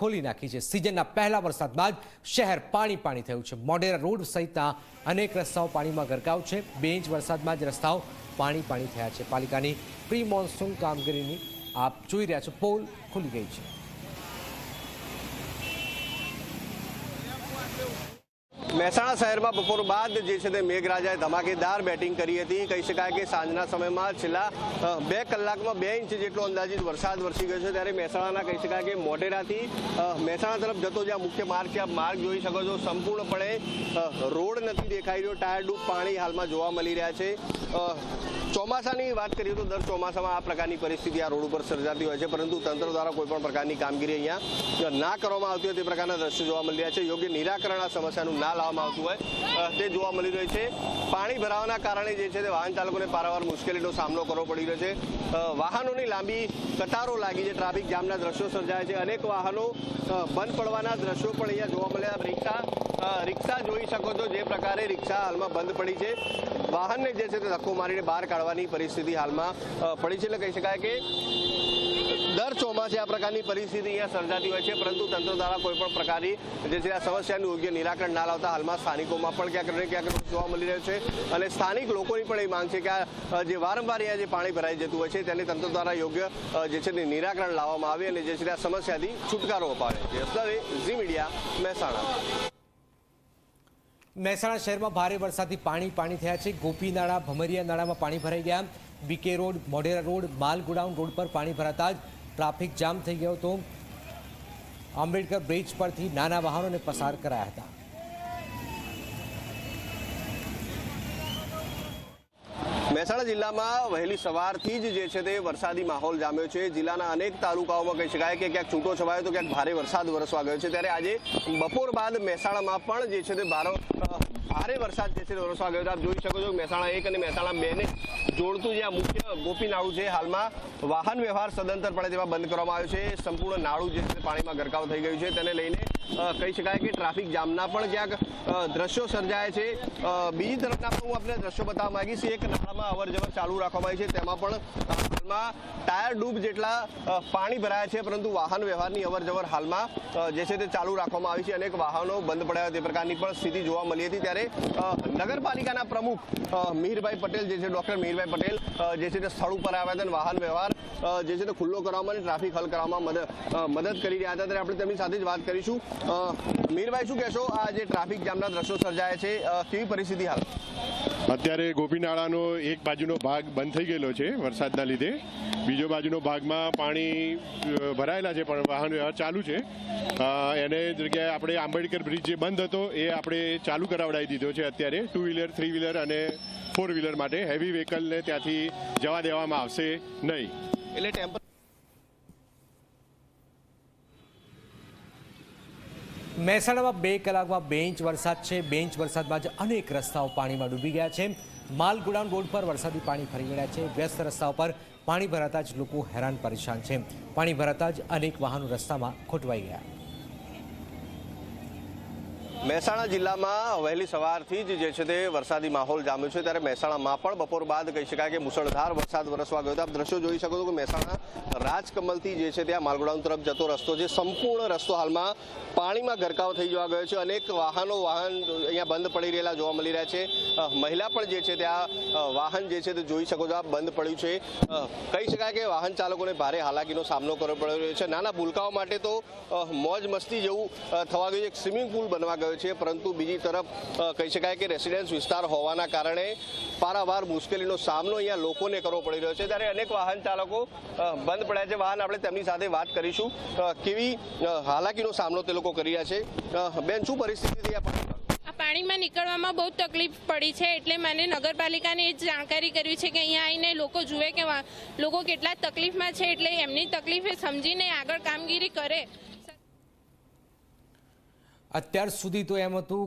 ખોલી નાખી છે. સિઝનના પહેલા વરસાદ બાદ શહેર પાણી પાણી થયું છે. મોઢેરા રોડ સહિતના અનેક રસ્તાઓ પાણીમાં ગરકાવ છે. બે ઇંચ વરસાદમાં જ રસ્તાઓ પાણી પાણી થયા છે. પાલિકાની પ્રી મોન્સૂન કામગીરીની આપ જોઈ રહ્યા છો. પોલ ખુલી ગઈ છે. મહેસાણા શહેરમાં બપોર બાદ જે છે તે મેઘરાજાએ ધમાકેદાર બેટિંગ કરી હતી. કહી શકાય કે સાંજના સમયમાં છેલ્લા બે કલાકમાં બે ઇંચ જેટલો અંદાજિત વરસાદ વરસી ગયો છે. ત્યારે મહેસાણાના કહી શકાય કે મોઢેરાથી મહેસાણા તરફ જતો જે આ મુખ્ય માર્ગ છે આ માર્ગ જોઈ શકો છો. સંપૂર્ણપણે રોડ નથી દેખાઈ રહ્યો. ટાયર ડૂબ પાણી હાલમાં જોવા મળી રહ્યા છે. ચોમાસાની વાત કરીએ તો દર ચોમાસામાં આ પ્રકારની પરિસ્થિતિ આ રોડ ઉપર સર્જાતી હોય છે. પરંતુ તંત્ર દ્વારા કોઈપણ પ્રકારની કામગીરી અહીંયા ના કરવામાં આવતી હોય તે પ્રકારના દ્રશ્યો જોવા મળી રહ્યા છે. યોગ્ય નિરાકરણ આ સમસ્યાનું ના લાવવામાં આવતું હોય. તે જોવા મળી રહ્યું છે. પાણી ભરાવાના કારણે જે છે તે વાહન ચાલકોને પારાવાર મુશ્કેલીનો સામનો કરવો પડી રહ્યો છે. વાહનોની લાંબી કતારો લાગી છે. ટ્રાફિક જામના દ્રશ્યો સર્જાય છે. અનેક વાહનો બંધ પડવાના દ્રશ્યો પણ અહીંયા જોવા મળ્યા. રિક્ષા રિક્ષા જોઈ શકો છો જે પ્રકારે રિક્ષા હાલમાં બંધ પડી છે. વાહનને જે છે તે ધક્કો મારીને બહાર કાઢવાની પરિસ્થિતિ હાલમાં પડી છે. એટલે કહી શકાય કે દર ચોમાસે આ પ્રકારની પરિસ્થિતિ અહીંયા સર્જાતી હોય છે, પરંતુ તંત્ર દ્વારા કોઈ પણ પ્રકારની જે છે આ સમસ્યાનું યોગ્ય નિરાકરણ ના લાવતા હાલમાં સ્થાનિકોમાં પણ ક્યાંક ને ક્યાંક જોવા મળી રહ્યો છે અને સ્થાનિક લોકોની પણ એ માંગ છે કે આ જે વારંવાર અહીંયા જે પાણી ભરાઈ જતું હોય છે તેને તંત્ર દ્વારા યોગ્ય જે છે નિરાકરણ લાવવામાં આવે અને જે છે આ સમસ્યાથી છુટકારો અપાવે છે. ઝી મીડિયા, મહેસાણા. મહેસાણા શહેરમાં ભારે વરસાદથી પાણી પાણી થયા છે. ગોપી નાળા ભમરિયા નાળામાં પાણી ભરાઈ ગયા. બીકે રોડ, મોઢેરા રોડ માલ ગોડાઉન રોડ પર પાણી ભરાતા જ ટ્રાફિક જામ થઈ ગયો હતો. આંબેડકર બ્રિજ પરથી નાના વાહનોને પસાર કરાયા હતા. મહેસાણા જિલ્લામાં વહેલી સવારથી જ જે છે તે વરસાદી માહોલ જામ્યો છે. જિલ્લાના અનેક તાલુકાઓમાં કહી શકાય કે ક્યાંક છૂટો છવાયો તો ક્યાંક ભારે વરસાદ વરસવા ગયો છે. ત્યારે આજે બપોર બાદ મહેસાણામાં પણ જે છે તે ભારો વરસાદ જે છે તે વરસવા ગયો છે. આપ જોઈ શકો છો મહેસાણા એક અને મહેસાણા બે ને જોડતું જે આ મુખ્ય ગોપીનાળું છે હાલમાં વાહન વ્યવહાર સદંતરપણે તેમાં બંધ કરવામાં આવ્યો છે. સંપૂર્ણ નાળું જે છે પાણીમાં ગરકાવ થઈ ગયું છે. તેને લઈને કહી શકાય કે ટ્રાફિક જામના પણ ક્યાંક દ્રશ્યો સર્જાય છે. બીજી તરફના પણ હું આપણે દ્રશ્યો બતાવવા માંગીશ. એક નાળામાં અવર જવર ચાલુ રાખવામાં આવી છે. તેમાં પણ હાલમાં ટાયર ડૂબ જેટલા પાણી ભરાયા છે, પરંતુ વાહન વ્યવહારની અવર જવર હાલમાં જે છે તે ચાલુ રાખવામાં આવી છે. અનેક વાહનો બંધ પડ્યા તે પ્રકારની પણ સ્થિતિ જોવા મળી હતી. ત્યારે નગરપાલિકાના પ્રમુખ મીરભાઈ પટેલ જે છે, ડોક્ટર મિહિરભાઈ પટેલ જે છે તે સ્થળ ઉપર આવ્યા હતા વાહન વ્યવહાર જે છે તે ખુલ્લો કરવામાં અને ટ્રાફિક હલ કરવામાં મદદ કરી રહ્યા હતા. ત્યારે આપણે તેમની સાથે જ વાત કરીશું. અ, મિહિરભાઈ શું કહેશો? આ જે ટ્રાફિક જામના દ્રશ્યો સર્જાયા છે કેવી પરિસ્થિતિ હાલ? અત્યારે ગોપીનાળાનો એક બાજુનો ભાગ બંધ થઈ ગયેલો છે વરસાદના લીધે. બીજો બાજુનો ભાગમાં પાણી ભરાયેલા છે પણ વાહન વ્યવહાર ચાલુ છે. એને જગ્યાએ આપણે આંબેડકર બ્રિજ જે બંધ હતો એ આપણે ચાલુ કરાવડાવી દીધો છે અત્યારે. ટુ વ્હીલર થ્રી વ્હીલર અને ફોર વ્હીલર માટે હેવી વ્હીકલને ત્યાંથી જવા દેવામાં આવશે નહીં. એટલે ટેમ્પર મહેસાણામાં બે કલાકમાં બે ઇંચ વરસાદ છે. બે ઇંચ વરસાદમાં જ અનેક રસ્તાઓ પાણીમાં ડૂબી ગયા છે. માલ ગોડાઉન રોડ પર વરસાદી પાણી ફરી ગયા છે. વ્યસ્ત રસ્તાઓ પર પાણી ભરાતા જ લોકો હેરાન પરેશાન છે. પાણી ભરાતા જ અનેક વાહનો રસ્તામાં ખોટવાઈ ગયા. મહેસાણા જિલ્લામાં વહેલી સવારથી જ જે છે તે વરસાદી માહોલ જામ્યો છે. ત્યારે મહેસાણામાં પણ બપોર બાદ કહી શકાય કે મુસળધાર વરસાદ વરસવા ગયો હતો. આપ દ્રશ્યો જોઈ શકો છો કે મહેસાણા રાજકમલથી જે છે ત્યાં માલગોડાઉન તરફ જતો રસ્તો છે. સંપૂર્ણ રસ્તો હાલમાં પાણીમાં ગરકાવ થઈ જવા ગયો છે. અનેક વાહનો, વાહન અહીંયા બંધ પડી રહેલા જોવા મળી રહ્યા છે. મહિલા પણ જે છે ત્યાં વાહન જે છે તે જોઈ શકો છો આપ બંધ પડ્યું છે. કહી શકાય કે વાહન ચાલકોને ભારે હાલાકીનો સામનો કરવો પડી રહ્યો છે. નાના ભૂલકાઓ માટે તો મોજ મસ્તી જેવું થવા ગયું છે. સ્વિમિંગ પુલ બનવા ગયો છે, પરંતુ બીજી તરફ કહી શકાય કે રેસિડેન્સ વિસ્તાર હોવાના કારણે પારાવાર મુશ્કેલીનો સામનો અહીંયા લોકોને કરવો પડી રહ્યો છે. ત્યારે અનેક વાહન ચાલકો બંધ પડ્યા છે. વાહન આપણે તેમની સાથે વાત કરીશું. કેવી હાલાકીનો સામનો તે લોકો કરી રહ્યા છે. બેન, શું પરિસ્થિતિ આ પાણીમાં? નીકળવામાં બહુ તકલીફ પડી છે, એટલે મને નગરપાલિકાને એ જાણકારી કરવી છે કે અહીંયા આવીને લોકો જુએ કે લોકો કેટલા તકલીફમાં છે, એટલે એમની તકલીફે સમજીને આગળ કામગીરી કરે. અત્યાર સુધી તો એમ હતું